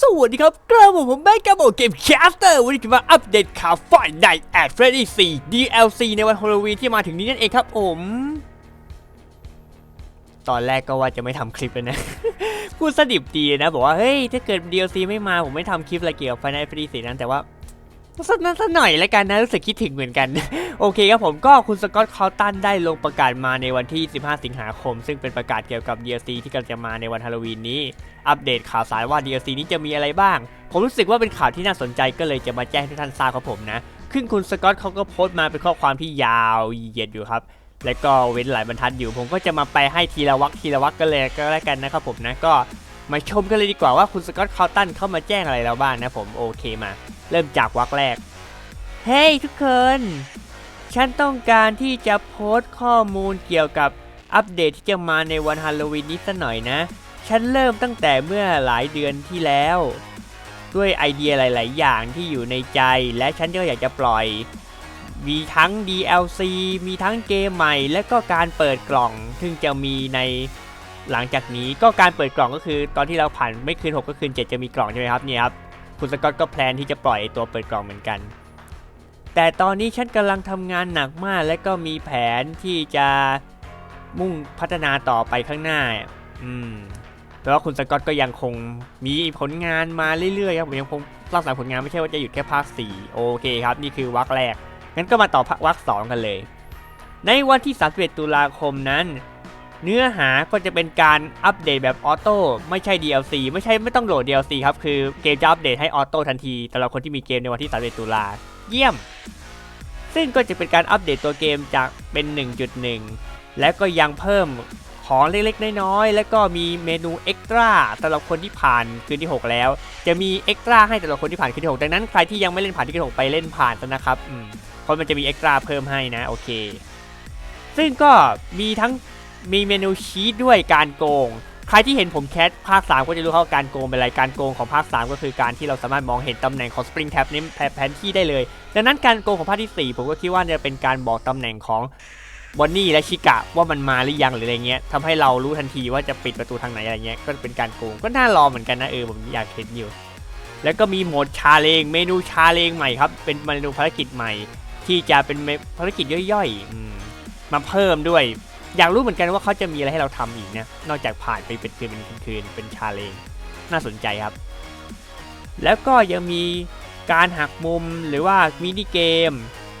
สวัสดีครับกระผมผมแม่กระบอกเกมแคสเตอร์วันนี้จะมาอัปเดตข่าวฝ่ายในแอดเฟรดดี้4 DLC ในวันฮาโลวีนที่มาถึงนี้นั่นเองครับผม ตอนแรกก็ว่าจะไม่ทำคลิปแลยนะ พูดสดิบดีนะ บอกว่า เฮ้ย ถ้าเกิด DLC ไม่มาผมไม่ทำคลิปอะไรเกี่ยวกับฝ่ายในแอดเฟรดดี้4นั้นแต่ว่า สักนั้นสักหน่อยแล้วกันนะรู้สึกคิดถึงเหมือนกัน โอเคครับผมก็คุณสกอตคอลตันได้ลงประกาศมาในวันที่ 15 สิงหาคม ซึ่งเป็นประกาศเกี่ยวกับ DLC ที่กำลังจะมาในวันฮาโลวีนนี้ อัปเดตข่าวสารว่า DLC นี้จะมีอะไรบ้าง ผมรู้สึกว่าเป็นข่าวที่น่าสนใจก็เลยจะมาแจ้งให้ท่านทราบครับผมนะขึ้นคุณสกอตเขาก็โพสต์มาเป็นข้อความที่ยาวเหยียดอยู่ครับและก็เว้นหลายบรรทัดอยู่ ผมก็จะมาไปให้ทีละวักทีละวักกันเลยก็แล้วกันนะครับผมนะก็มาชมกันเลยดีกว่าว่าคุณสกอตคาร์ตันเข้ามาแจ้งอะไรเราบ้างนะผมโอเคมา เริ่มจากวักแรก เฮ้ hey, ทุกคน ฉันต้องการที่จะโพสต์ข้อมูลเกี่ยวกับอัปเดตที่จะมาในวันฮาโลวีนนี้สักหน่อยนะ ฉันเริ่มตั้งแต่เมื่อหลายเดือนที่แล้ว ด้วยไอเดียหลาย ๆ อย่างที่อยู่ในใจ และฉันก็อยากจะปล่อย มีทั้ง DLC มีทั้งเกมใหม่ และก็การเปิดกล่อง ซึ่งจะมีในหลังจากนี้ก็การเปิดกล่องก็คือ ตอนที่เราผ่านไม่คืน 6 ก็คืน 7 จะมีกล่องใช่ไหมครับเนี่ยครับ คุณสกอตก็แพลนที่จะปล่อยตัวเปิดกล่องเหมือนกัน แต่ตอนนี้ฉันกำลังทำงานหนักมากและก็มีแผนที่จะมุ่งพัฒนาต่อไปข้างหน้า อืมแต่ว่าคุณสกอตก็ยังคงมีผลงานมาเรื่อยๆครับผมยังคงสร้างสรรค์ผลงานไม่ใช่ว่าจะหยุดแค่ภาค 4 โอเคครับ นี่คือวักแรก งั้นก็มาต่อวัก2กันเลย ในวันที่ 31 ตุลาคมนั้น เนื้อหาก็จะเป็นการอัปเดตแบบออโต้ไม่ใช่ DLC ไม่ใช่ไม่ต้องโหลด DLC ครับ คือเกมจะอัปเดตให้ออโต้ทันทีสำหรับคนที่มีเกมในวันที่31ตุลาเยี่ยม ซึ่งก็จะเป็นการอัปเดตตัวเกมจากเป็น 1.1 และก็ยังเพิ่มของเล็กๆ น้อยๆ แล้วก็มีเมนูเอ็กตร้าสำหรับคนที่ผ่านคืนที่ 6 แล้ว จะมีเอ็กตร้าให้สำหรับคนที่ผ่านคืนที่ 6 ดังนั้นใครที่ยังไม่เล่นผ่านที่คืนที่6ไปเล่นผ่านซะนะครับเพราะมันจะมีเอ็กตร้าเพิ่มให้นะโอเค ซึ่งก็มีทั้ง มีเมนูชีตด้วยการโกง ใครที่เห็นผมแคสภาค 3 ก็จะรู้เขาการโกงเป็นอะไรการโกงของภาค 3 ก็คือการที่เราสามารถมองเห็นตำแหน่งของ Spring Tab นี้แผนที่ได้เลย ดังนั้นการโกงของภาคที่ 4 ผมก็คิดว่าจะเป็นการบอกตำแหน่งของบอนนี่และชิกะว่ามันมาหรือยังหรืออะไรเงี้ยทำให้เรารู้ทันทีว่าจะปิดประตูทางไหนอะไรเงี้ยก็เป็นการโกงก็น่ารอเหมือนกันนะเออผมอยากเห็นอยู่ แล้วก็มีโหมดชาเลงเมนูชาเลงใหม่ครับ เป็นเมนูภารกิจใหม่ ที่จะเป็นภารกิจย่อยๆอมาเพิ่มด้วย อยากรู้เหมือนกันว่าเขาจะมีอะไรให้เราทำอีกนะนอกจากผ่านไปเป็นคืนเป็นคืนเป็นชาเลงน่าสนใจครับ แล้วก็ยังมีการหักมุมหรือว่ามินิเกม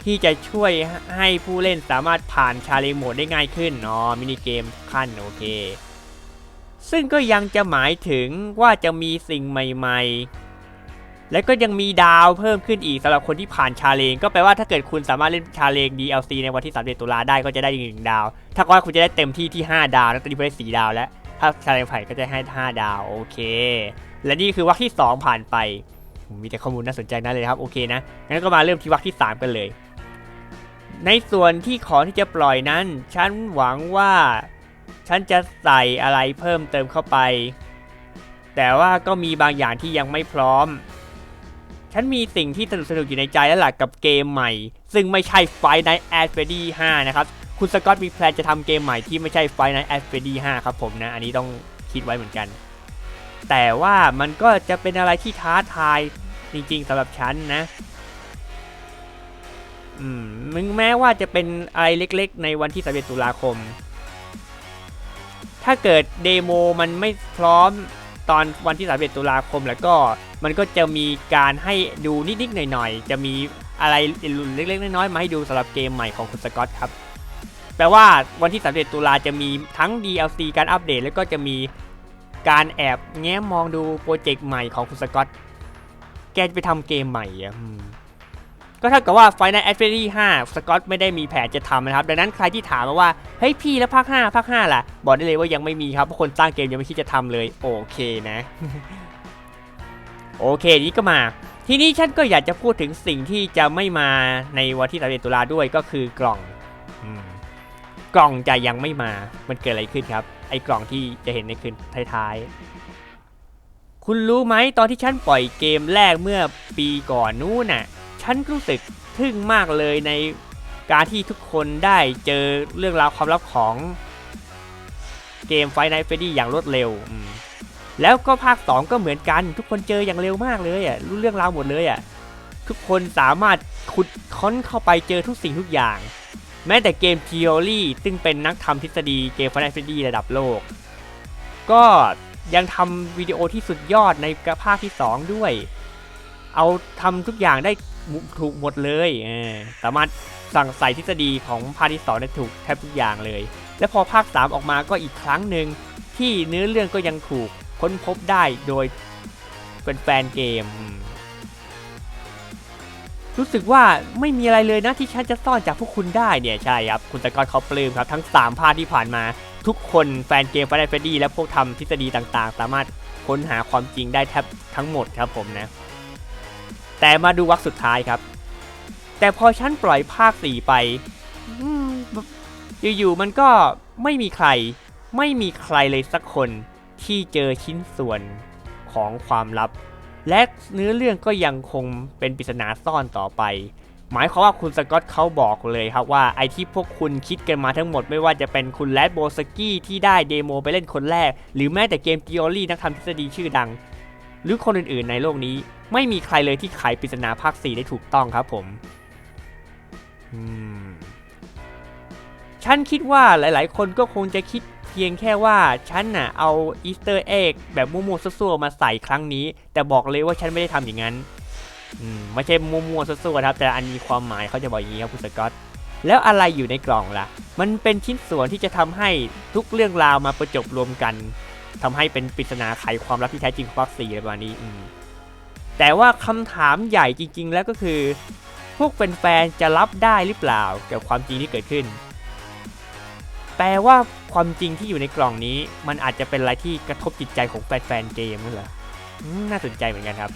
ที่จะช่วยให้ผู้เล่นสามารถผ่านชาเลนจ์โหมดได้ง่ายขึ้นอ๋อมินิเกมขั้นโอเค ซึ่งก็ยังจะหมายถึงว่าจะมีสิ่งใหม่ ๆ และก็ยังมีดาวเพิ่มขึ้นอีกสำหรับคนที่ผ่านชาเลนจ์ก็แปลว่าถ้าเกิดคุณสามารถเล่นชาเลนจ์ DLC ในวันที่31ตุลาได้ก็จะได้อีกหนึ่งดาว ถ้าว่าคุณจะได้เต็มที่ที่ 5 ดาว แล้วตอนนี้คุณได้4ดาวแล้ว ถ้าชาเลนจ์ผ่านก็จะให้ 5 ดาว โอเค และนี่คือวักที่ 2 ผ่านไป มีแต่ข้อมูลน่าสนใจนะเลยครับ โอเคนะ งั้นก็มาเริ่มที่วักที่ 3 กันเลย ในส่วนที่ของที่จะปล่อยนั้น ฉันหวังว่า ฉันจะใส่อะไรเพิ่มเติมเข้าไป แต่ว่าก็มีบางอย่างที่ยังไม่พร้อม ฉันมีสิ่งที่สนุกสนุกอยู่ในใจแล้วล่ะกับเกมใหม่ ซึ่งไม่ใช่ Fight Night at Freddy 5 นะครับ คุณสกอตมีแพลนจะทำเกมใหม่ที่ไม่ใช่ Fight Night at Freddy 5 ครับผมนะ อันนี้ต้องคิดไว้เหมือนกัน แต่ว่ามันก็จะเป็นอะไรที่ท้าทายจริงๆสำหรับฉันนะอืมมึงแม้ว่าจะเป็นอะไรเล็กๆ ในวันที่31ตุลาคม ถ้าเกิดเดโมมันไม่พร้อม ตอนวันที่ 31 ตุลาคมแล้วก็มันก็จะมีการให้ดูนิดๆหน่อยๆ จะมีอะไรเล็กๆน้อยๆมาให้ดูสำหรับเกมใหม่ของคุณสกอตครับ แปลว่าวันที่ 31 ตุลาจะมีทั้ง DLC การอัปเดต แล้วก็จะมีการแอบแง้มมองดูโปรเจกต์ใหม่ของคุณสกอต แกจะไปทำเกมใหม่อะ ก็เท่ากับว่า Final Fantasy 5สกอตไม่ได้มีแผนจะทำนะครับ ดังนั้นใครที่ถามมาว่า เฮ้ยพี่แล้วภาค 5 ภาค 5 ล่ะ บอกได้เลยว่ายังไม่มีครับ เพราะคนสร้างเกมยังไม่คิดจะทำเลย โอเคนะ โอเค นี้ก็มา ทีนี้ฉันก็อยากจะพูดถึงสิ่งที่จะไม่มาในวันที่31ตุลาด้วยก็คือกล่องกล่องจะยังไม่มา มันเกิดอะไรขึ้นครับ ไอ้กล่องที่จะเห็นในคืนท้ายๆ คุณรู้ไหมตอนที่ฉันปล่อยเกมแรกเมื่อปีก่อนนู้นน่ะ ฉันรู้สึกทึ่งมากเลยในการที่ทุกคนได้เจอเรื่องราวความลับของเกมไฟไนท์เฟดดี้อย่างรวดเร็ว แล้วก็ภาค 2 ก็เหมือนกัน ทุกคนเจออย่างเร็วมากเลยอะรู้เรื่องราวหมดเลยอะทุกคนสามารถขุดค้นเข้าไปเจอทุกสิ่งทุกอย่าง แม้แต่เกม Theory ซึ่งเป็นนักทำทฤษฎีเกม Final Fantasy ระดับโลก ก็ยังทำวิดีโอที่สุดยอดในภาคที่ 2 ด้วย เอาทำทุกอย่างได้ ถูกหมดเลยเออสามารถสั่งใส่ทฤษฎีของภาคที่2ได้ถูกแทบทุกอย่างเลย และพอภาค 3 ออกมาก็อีกครั้งหนึ่งที่เนื้อเรื่องก็ยังถูกค้นพบได้โดยเป็นแฟนเกม รู้สึกว่าไม่มีอะไรเลยนะที่ฉันจะซ่อนจากพวกคุณได้เนี่ยใช่ครับ คุณตะกอนเขาปลื้มครับทั้ง 3 ภาคที่ผ่านมา ทุกคนแฟนเกม Final Fantasy และพวกทำทฤษฎีต่างๆ สามารถค้นหาความจริงได้แทบทั้งหมดครับผมนะ แต่มาดูวักสุดท้ายครับ แต่พอฉันปล่อยภาค4ไปอยู่ๆมันก็ไม่มีใคร ไม่มีใครเลยสักคนที่เจอชิ้นส่วนของความลับ และเนื้อเรื่องก็ยังคงเป็นปริศนาซ่อนต่อไป หมายความว่าคุณสกอตเขาบอกเลยครับว่าไอที่พวกคุณคิดกันมาทั้งหมดไม่ว่าจะเป็นคุณแรดโบสกี้ที่ได้เดโมไปเล่นคนแรก หรือแม้แต่เกม t ิ o อรี่นักทำทฤษฎีชื่อดัง หรือคนอื่นๆในโลกนี้ ไม่มีใครเลยที่ไขปริศนาภาค 4 ได้ถูกต้องครับผมฉันคิดว่าหลายๆ คนก็คงจะคิดเพียงแค่ว่าฉันน่ะเอาอีสเตอร์เอ็กแบบมั่วๆซั่วๆมาใส่ครั้งนี้ แต่บอกเลยว่าฉันไม่ได้ทำอย่างนั้นมไม่ใช่มั่วๆซั่วๆครับ แต่อันมีความหมายเขาจะบอกอย่างนี้ครับคุณสกอตแล้วอะไรอยู่ในกล่องล่ะ มันเป็นชิ้นส่วนที่จะทำให้ทุกเรื่องราวมาประจบรวมกัน ทำให้เป็นปริศนาไขความลับที่แท้จริงของภาคสี่อะไรประมาณนี้อืมแต่ว่าคำถามใหญ่จริง ๆ แล้วก็คือ พวกแฟนๆจะรับได้หรือเปล่ากับความจริงที่เกิดขึ้น แปลว่าความจริงที่อยู่ในกล่องนี้ มันอาจจะเป็นอะไรที่กระทบจิตใจของแฟนๆเกมนั่นเหรอน่าสนใจเหมือนกันครับ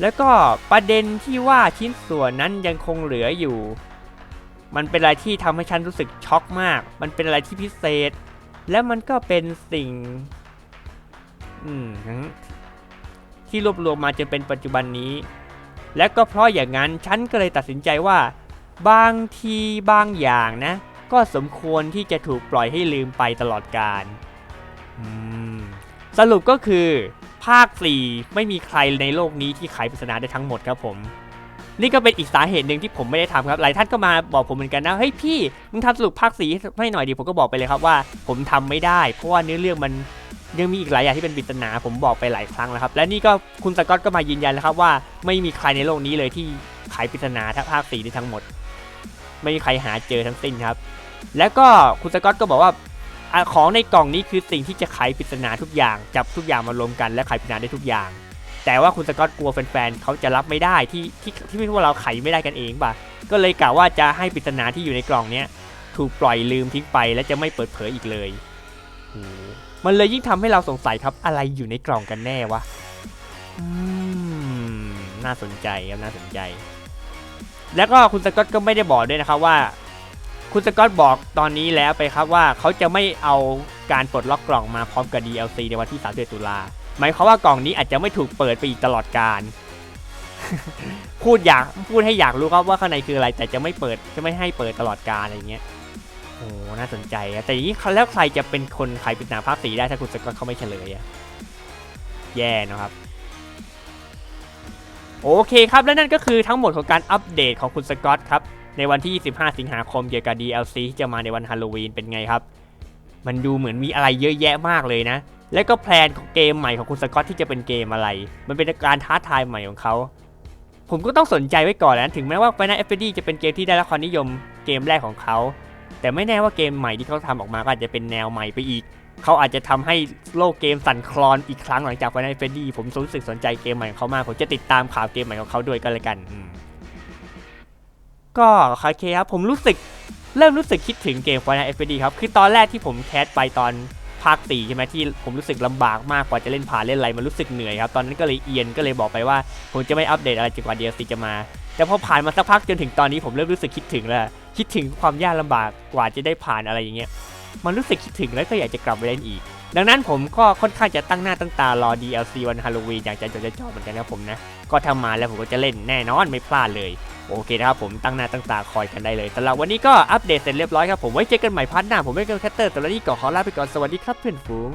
แล้วก็ประเด็นที่ว่าชิ้นส่วนนั้นยังคงเหลืออยู่ มันเป็นอะไรที่ทำให้ฉันรู้สึกช็อกมาก มันเป็นอะไรที่พิเศษ และมันก็เป็นสิ่ง อืมที่รวบรวมมาจนเป็นปัจจุบันนี้ และก็เพราะอย่างนั้นฉันก็เลยตัดสินใจว่า บางทีบางอย่างนะ ก็สมควรที่จะถูกปล่อยให้ลืมไปตลอดกาลสรุปก็คือ ภาค 4 ไม่มีใครในโลกนี้ที่ไขปริศนาได้ทั้งหมดครับผม นี่ก็เป็นอีกสาเหตุหนึ่งที่ผมไม่ได้ทำครับหลายท่านก็มาบอกผมเหมือนกันนะเฮ้ยพี่มึงทำสรุปภาคสีให้หน่อยดิผมก็บอกไปเลยครับว่า ผมทำไม่ได้ เพราะว่าเนื้อเรื่องมันยังมีอีกหลายอย่างที่เป็นปริศนาผมบอกไปหลายครั้งแล้วครับ และนี่ก็คุณสกอตก็มายืนยันแล้วครับว่าไม่มีใครในโลกนี้เลยที่ไขปริศนาทั้งภาคสีได้ทั้งหมด ไม่มีใครหาเจอทั้งสิ้นครับ แล้วก็คุณสกอตก็บอกว่าของในกล่องนี้คือสิ่งที่จะไขปริศนาทุกอย่างจับทุกอย่างมารวมกันและไขปริศนาได้ทุกอย่าง แต่ว่าคุณสกอตกลัวแฟนๆเขาจะรับไม่ได้ที่ที่ที่พวกเราไขไม่ได้กันเองป่ะก็เลยกล่าวว่าจะให้ปริศนาที่อยู่ในกล่องเนี้ยถูกปล่อยลืมทิ้งไปและจะไม่เปิดเผยอีกเลยมันเลยยิ่งทำให้เราสงสัยครับอะไรอยู่ในกล่องกันแน่วะน่าสนใจครับน่าสนใจ แล้วก็คุณสกอตก็ไม่ได้บอกด้วยนะครับว่า คุณสกอตบอกตอนนี้แล้วไปครับว่าเขาจะไม่เอาการปลดล็อกกล่องมาพร้อมกับ DLC ในวันที่31ตุลาคม หมายความว่ากล่องนี้อาจจะไม่ถูกเปิดไปอีกตลอดกาลพูดอยากพูดให้อยากรู้ครับว่าข้างในคืออะไร แต่จะไม่เปิดจะไม่ให้เปิดตลอดกาลอะไรเงี้ยโอ้น่าสนใจอะแต่อย่างนี้แล้วใครจะเป็นคนไขปริศนาภาคสีได้ถ้าคุณสกอตเขาไม่เฉลยอะแย่นะครับโอเคครับ และนั่นก็คือทั้งหมดของการอัปเดตของคุณสกอตครับ ในวันที่ 25 สิงหาคมเกี่ยวกับ DLC ที่จะมาในวันฮาโลวีนเป็นไงครับ มันดูเหมือนมีอะไรเยอะแยะมากเลยนะ และก็แพลนของเกมใหม่ของคุณสกอตที่จะเป็นเกมอะไร มันเป็นการท้าทายใหม่ของเขา ผมก็ต้องสนใจไว้ก่อนนะถึงแม้ว่า Final Fantasy จะเป็นเกมที่ได้รับความนิยมเกมแรกของเขา แต่ไม่แน่ว่าเกมใหม่ที่เขาทำออกมาก็อาจจะเป็นแนวใหม่ไปอีก เขาอาจจะทำให้โลกเกมสั่นคลอนอีกครั้งหลังจาก Final Fantasy ผมรู้สึกสนใจเกมใหม่ของเขามาก ผมจะติดตามข่าวเกมใหม่ของเขาด้วยกันเลยกัน ก็โอเคครับผมรู้สึกเริ่มรู้สึกคิดถึงเกม Final Fantasy ครับ คือตอนแรกที่ผมแคสไปตอน ภาค4ใช่ไหมที่ผมรู้สึกลำบากมากกว่าจะเล่นผ่านเล่นอะไรมันรู้สึกเหนื่อยครับตอนนั้นก็เลยเอียนก็เลยบอกไปว่า ผมจะไม่อัปเดตอะไรจนกว่า DLC จะมา แต่พอผ่านมาสักพักจนถึงตอนนี้ผมเริ่มรู้สึกคิดถึงแล้วคิดถึงความยากลำบากกว่าจะได้ผ่านอะไรอย่างเงี้ยมันรู้สึกคิดถึงแล้วก็อยากจะกลับไปเล่นอีก ดังนั้นผมก็ค่อนข้างจะตั้งหน้าตั้งตารอ DLC วันฮาโลวีนอย่างใจจดใจจ่อเหมือนกันนะผมนะก็ทำมาแล้วผมก็จะเล่นแน่นอนไม่พลาดเลย โอเคนะครับผมตั้งหน้าตั้งตาคอยกันได้เลยสำหรับวันนี้ก็อัปเดตเสร็จเรียบร้อยครับผมไว้เจอกันใหม่พาร์ทหน้าผมไม่เกินแคตเตอร์แต่ละนี้ก็ขอลาไปก่อนสวัสดีครับเพื่อนฝูง